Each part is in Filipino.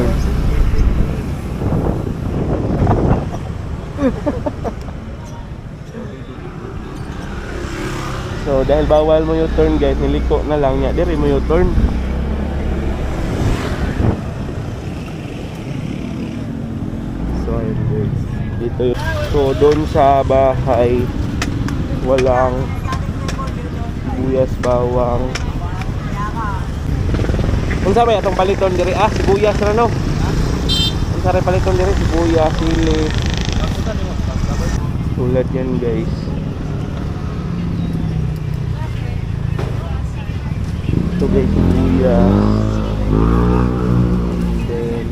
U-turn. so dahil bawal mo U-turn guys, niliko na lang niya. Diri mo U-turn. So ayun guys. Dito yun. So doon sa bahay walang sibuyas, bawang. Kung sabi atong paliton diri ah sibuyas ra no. Kung sabi paliton diri sibuyas, sili. Tulad yan guys. Ito guys sibuyas. Then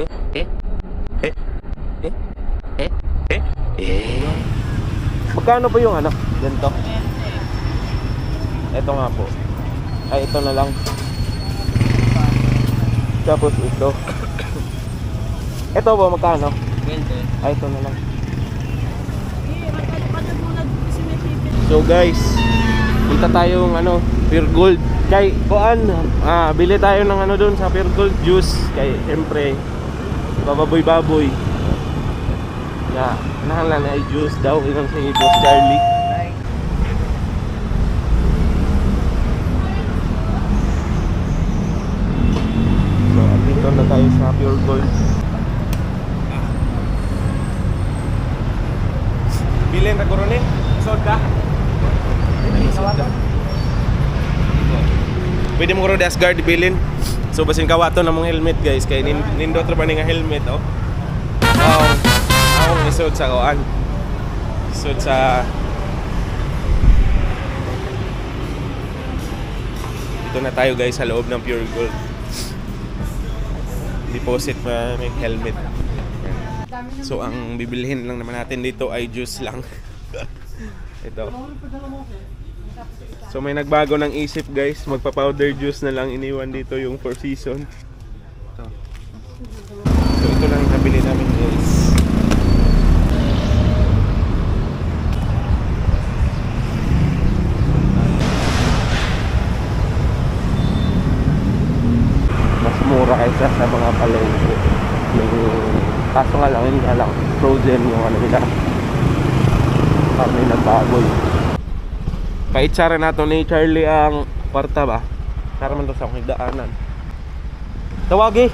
eh eh eh eh eh eh eh Magkano po yung ano? Ganito? Ito nga po. Ay, ito na lang. Tapos ito. ito po, magkano? 20. Ay, ito na lang. So guys, punta tayong ano, Pure Gold. Kay kuan, ah, bili tayo ng ano doon sa Pure Gold juice. Kay siyempre, bababoy-baboy. Na, nahalan ay juice daw, inang sa Boss Charlie. So, dito na tayo sa Pure Gold. Bilin na korone? Soda? Pwede mo karo das guard bilin. So basin kawato na mong helmet guys kay nin nindot ra ba nga helmet oh. Oh, ako isod sa kuan. Isod sa Dito na tayo guys sa loob ng Pure Gold. Deposit pa may helmet. So ang bibilhin lang naman natin dito ay juice lang. Ito. So may nagbago ng isip guys, magpa-powder juice na lang iniwan dito yung four season. Ito. So ito lang nabili namin guys. Mas mura kaysa sa mga palengke. Yung kaso nga lang, yun nga lang, frozen yung ano nila. May nagbago eh. Paitsara na to ni Charlie ang kwarta ba? Para man sa akong daanan. Tawagi!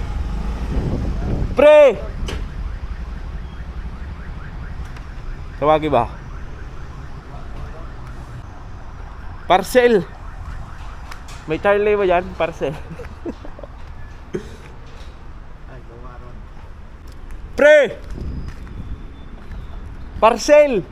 Pre! Tawagi ba? Parcel! May Charlie ba yan? Parcel. Pre! Parcel!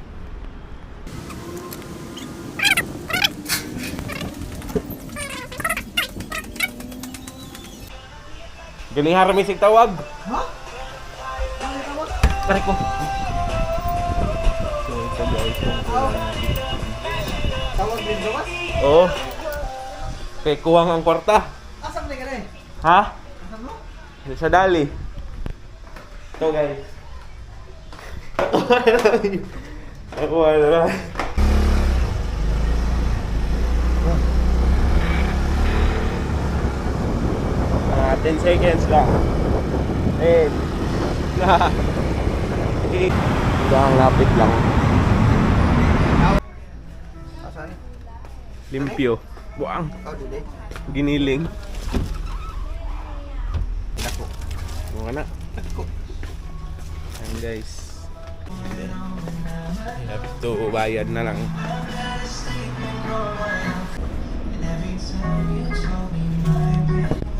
Gani haramisig tawag. Ha? Pare ko. So ito guys. Tawag din gawas? Oo. Kay kuwang ang kwarta. Asam na ka? Ha? Asam mo? Sa dali. Ito guys. Ako wala. Ah, 10 seconds lang. 10. Na. Hanggang lapit lang. Asan? Limpyo. Buang. Giniling. Dako. Mga na. Dako. Guys. Have to bayad na lang.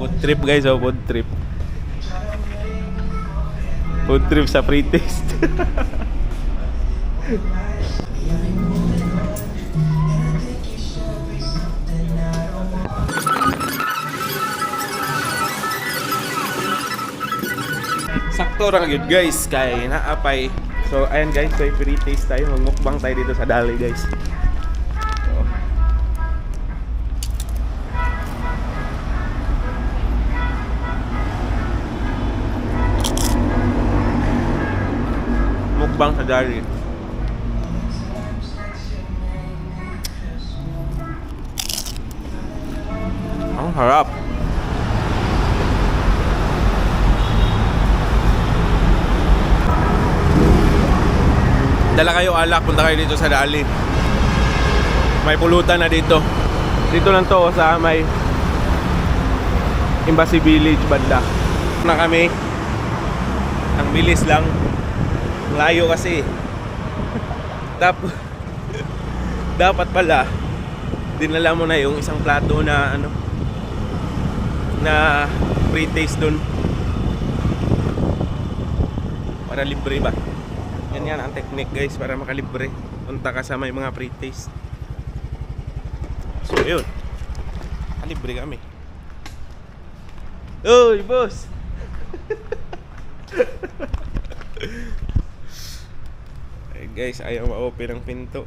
Food trip guys, oh, food trip. Food trip sa free taste. Sakto ra gyud guys kay naapay. So ayan guys, so free taste tayo, magmukbang tayo dito sa Dali guys. Mukbang sa Dali. Ang harap. Dala kayo alak, punta kayo dito sa Dali. May pulutan na dito. Dito lang to sa may Embassy Village banda. Na kami. Ang bilis lang. Ang Layo kasi. Tapos dapat pala dinala mo na yung isang plato na ano na free taste dun para libre ba yan yan ang technique guys para makalibre punta ka sa mga free taste so yun kalibre kami Uy, boss! Guys, ayaw ma-open ang pinto.